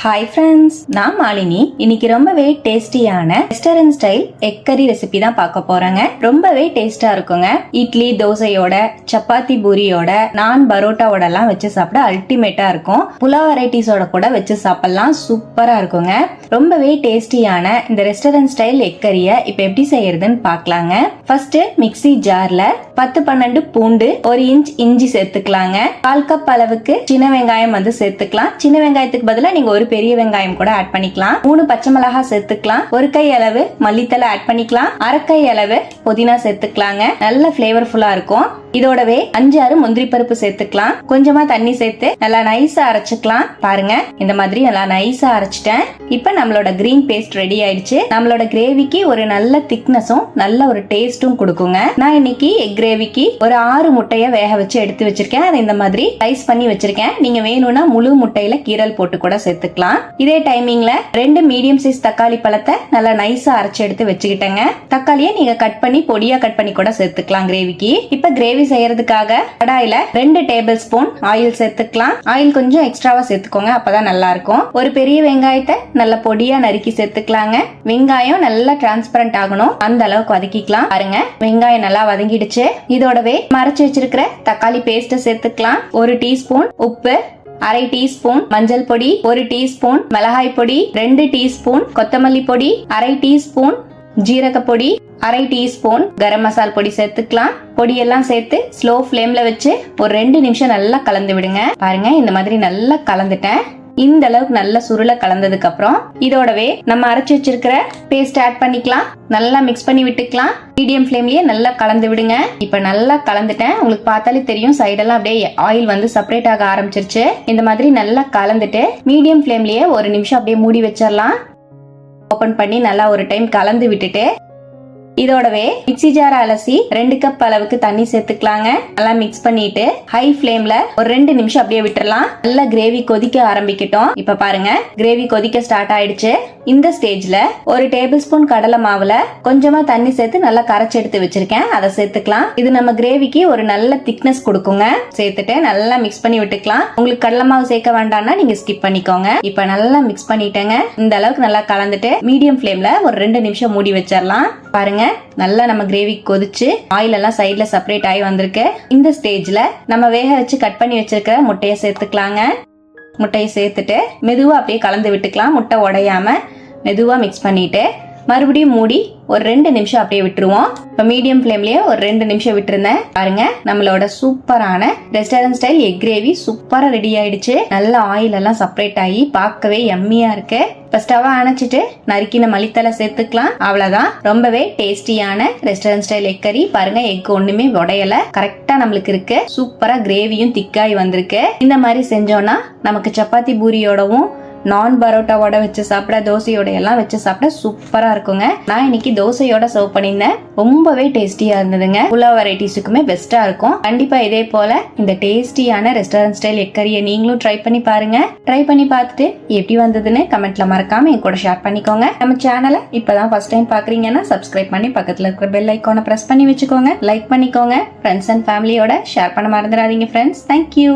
Hi friends நான் மாலினி. இன்னைக்கு ரொம்பவே டேஸ்டியான ரெஸ்டாரண்ட் ஸ்டைல் எக் கறி ரெசிபி தான் பார்க்க போறேங்க. ரொம்பவே டேஸ்டா இருக்குங்க. இட்லி தோசையோட சப்பாத்தி பூரியோட நான் பரோட்டாவோட எல்லாம் வச்சு சாப்பிட அல்டிமேட்டா இருக்கும். புலா வெரைட்டிஸோட கூட வச்சு சாப்பிடலாம். சூப்பரா இருக்குங்க. ரொம்பவே டேஸ்டியான இந்த ரெஸ்டாரண்ட் ஸ்டைல் எக் கறியை இப்போ எப்படி செய்யறதுன்னு பார்க்கலாங்க. ஃபர்ஸ்ட் மிக்சி ஜார்ல பத்து பன்னெண்டு பூண்டு ஒரு இன்ச் இஞ்சி சேர்த்துக்கலாங்க. கால் கப் அளவுக்கு சின்ன வெங்காயம் வந்து சேர்த்துக்கலாம். சின்ன வெங்காயத்துக்கு பதிலாக நீங்க ஒரு பெரிய வெங்காயம் கூட ஆட் பண்ணிக்கலாம். மூணு பச்சை மிளகாய் சேர்த்துக்கலாம். ஒரு கை அளவு மல்லித்தலை ஆட் பண்ணிக்கலாம். அரை கை அளவு புதினா சேர்த்துக்கலாங்க. நல்ல ஃபிளேவர்ஃபுல்லா இருக்கும். இதோடவே அஞ்சு ஆறு முந்திரி பருப்பு சேர்த்துக்கலாம். கொஞ்சமா தண்ணி சேர்த்து நல்லா நைஸா அரைச்சுக்கலாம். பாருங்க இந்த மாதிரி நல்லா நைஸா அரைச்சிட்டேன். இப்ப நம்மளோட கிரீன் பேஸ்ட் ரெடி ஆயிடுச்சு. நம்மளோட கிரேவிக்கு ஒரு நல்ல திக்னஸும் நல்ல ஒரு டேஸ்டும் கொடுக்குங்க. நான் இன்னைக்கு எக் கிரேவிக்கு ஒரு ஆறு முட்டைய வேக வச்சு எடுத்து வச்சிருக்கேன். அதை இந்த மாதிரி ஸ்லைஸ் பண்ணி வச்சிருக்கேன். நீங்க வேணும்னா முழு முட்டையில கீரல் போட்டு கூட சேர்த்துக்கலாம். இதே டைமிங்ல ரெண்டு மீடியம் சைஸ் தக்காளி பழத்தை நல்லா நைஸா அரைச்சு எடுத்து வச்சுக்கிட்டேங்க. தக்காளியை நீங்க கட் பண்ணி பொடியா கட் பண்ணி கூட சேர்த்துக்கலாம் கிரேவிக்கு இப்ப கிரேவி செய்யறதுக்காக கடாயில ரெண்டு டேபிள் ஸ்பூன் ஆயில் சேர்த்துக்கலாம். ஆயில் கொஞ்சம் எக்ஸ்ட்ராவா சேர்த்துக்கோங்க அப்பதான் நல்லா இருக்கும் ஒரு பெரிய வெங்காயத்தை நல்ல பொடியா நறுக்கி சேர்த்துக்கலாங்க. வெங்காயம் நல்லா டிரான்ஸ்பரண்ட் ஆகணும். அந்த அளவுக்கு வதக்கிக்கலாம். பாருங்க வெங்காயம் நல்லா வதங்கிடுச்சு. இதோடவே மறைச்சு வச்சிருக்கிற தக்காளி பேஸ்ட் சேர்த்துக்கலாம். ஒரு டீஸ்பூன் உப்பு அரை டீஸ்பூன் மஞ்சள் பொடி ஒரு டீஸ்பூன் மிளகாய் பொடி ரெண்டு டீஸ்பூன் கொத்தமல்லி பொடி அரை டீஸ்பூன் ஜீரக பொடி அரை டீஸ்பூன் கரம் மசால் பொடி சேர்த்துக்கலாம். பொடியெல்லாம் சேர்த்து ஸ்லோ ஃப்ளேம்ல வச்சு ஒரு ரெண்டு நிமிஷம் நல்லா கலந்து விடுங்க. பாருங்க இந்த மாதிரி நல்லா கலந்துட்டேன். இந்த அளவுக்கு நல்ல சுருளை கலந்ததுக்கு அப்புறம் இதோடவே நம்ம அரைச்சு வச்சிருக்கிற பேஸ்ட் ஆட் பண்ணிக்கலாம். நல்லா மிக்ஸ் பண்ணி விட்டுக்கலாம். மீடியம் ஃப்ளேம்லயே நல்லா கலந்து விடுங்க. இப்ப நல்லா கலந்துட்டேன். உங்களுக்கு பார்த்தாலே தெரியும் சைடெல்லாம் அப்படியே ஆயில் வந்து செப்பரேட் ஆக ஆரம்பிச்சிருச்சு. இந்த மாதிரி நல்லா கலந்துட்டு மீடியம் ஃப்ளேம்லயே ஒரு நிமிஷம் அப்படியே மூடி வச்சிடலாம் ஓப்பன் பண்ணி நல்லா ஒரு டைம் கலந்து விட்டுட்டு இதோடவே மிக்ஸி ஜார் அலசி ரெண்டு கப் அளவுக்கு தண்ணி சேர்த்துக்கலாங்க. நல்லா மிக்ஸ் பண்ணிட்டு ஹை ஃப்ளேம்ல ஒரு ரெண்டு நிமிஷம் அப்படியே விட்டுறலாம். நல்லா கிரேவி கொதிக்க ஆரம்பிக்கட்டும். இப்ப பாருங்க கிரேவி கொதிக்க ஸ்டார்ட் ஆயிடுச்சு. இந்த ஸ்டேஜ்ல ஒரு டேபிள் ஸ்பூன் கடலை மாவுல கொஞ்சமா தண்ணி சேர்த்து நல்லா கரைச்சி எடுத்து வச்சிருக்கேன். அதை சேர்த்துக்கலாம். இது நம்ம கிரேவிக்கு ஒரு நல்ல திக்னஸ் கொடுக்குங்க. சேர்த்துட்டு நல்லா மிக்ஸ் பண்ணி விட்டுக்கலாம். உங்களுக்கு கடலை மாவு சேர்க்க வேண்டாம்னா நீங்க ஸ்கிப் பண்ணிக்கோங்க. இப்ப நல்லா மிக்ஸ் பண்ணிட்டேங்க. இந்த அளவுக்கு நல்லா கலந்துட்டு மீடியம் ஃப்ளேம்ல ஒரு ரெண்டு நிமிஷம் மூடி வச்சிடலாம் பாருங்க நல்லா நம்ம கிரேவி கொதிச்சு ஆயில் எல்லாம் சைட்ல செப்பரேட் ஆகி வந்திருக்கு. இந்த ஸ்டேஜ்ல நம்ம வேக வச்சு கட் பண்ணி வச்சிருக்கிற முட்டையை சேர்த்துக்கலாங்க. முட்டையை சேர்த்துட்டு மெதுவாக அப்படியே கலந்து விட்டுக்கலாம். முட்டை உடையாமல் மெதுவாக மிக்ஸ் பண்ணிவிட்டு மறுபடியும் மூடி ஒரு ரெண்டு நிமிஷம் அப்படியே விட்டுருவோம். இப்போ மீடியம் ஃப்ளேம்லயே ஒரு ரெண்டு நிமிஷம் விட்டுருந்தேன். பாருங்க நம்மளோட சூப்பரான ரெஸ்டாரண்ட் ஸ்டைல் எக் கிரேவி சூப்பரா ரெடி ஆயிடுச்சு. நல்ல ஆயில் எல்லாம் செப்பரேட் ஆகி பார்க்கவே எம்மியா இருக்கு. இப்போ ஸ்டவ் அணைச்சிட்டு நறுக்கின மளித்தலை சேர்த்துக்கலாம். அவ்வளோதான் ரொம்பவே டேஸ்டியான ரெஸ்டாரண்ட் ஸ்டைல் எக் கறி பாருங்க எக் ஒண்ணுமே உடையல. கரெக்டா நம்மளுக்கு இருக்கு. சூப்பரா கிரேவியும் திக்காய் வந்திருக்கு. இந்த மாதிரி செஞ்சோம்னா நமக்கு சப்பாத்தி பூரியோடவும் நான் பரோட்டாவோட வச்சு சாப்பிட தோசையோட எல்லாம் வச்சு சாப்பிட சூப்பரா இருக்குங்க. நான் இன்னைக்கு தோசையோட சர்வ் பண்ணியிருந்தேன். ரொம்பவே டேஸ்டியா இருந்ததுங்க. புலாவ் வெரைட்டிஸுக்குமே பெஸ்டா இருக்கும். கண்டிப்பா இதே போல இந்த டேஸ்டியான ரெஸ்டாரண்ட் ஸ்டைல் எக்கரியை நீங்களும் ட்ரை பண்ணி பாருங்க. ட்ரை பண்ணி பார்த்துட்டு எப்படி வந்ததுன்னு கமெண்ட்ல மறக்காம என் கூட ஷேர் பண்ணிக்கோங்க. நம்ம சேனலை இப்பதான் ஃபர்ஸ்ட் டைம் பாக்குறீங்கன்னா சப்ஸ்கிரைப் பண்ணி பக்கத்துல இருக்கிற பெல் ஐக்கானை பிரஸ் பண்ணி வச்சுக்கோங்க. லைக் பண்ணிக்கோங்க. ஃப்ரெண்ட்ஸ் அண்ட் ஃபேமிலியோட ஷேர் பண்ண மறந்துடாதீங்க ஃப்ரெண்ட்ஸ் தேங்க்யூ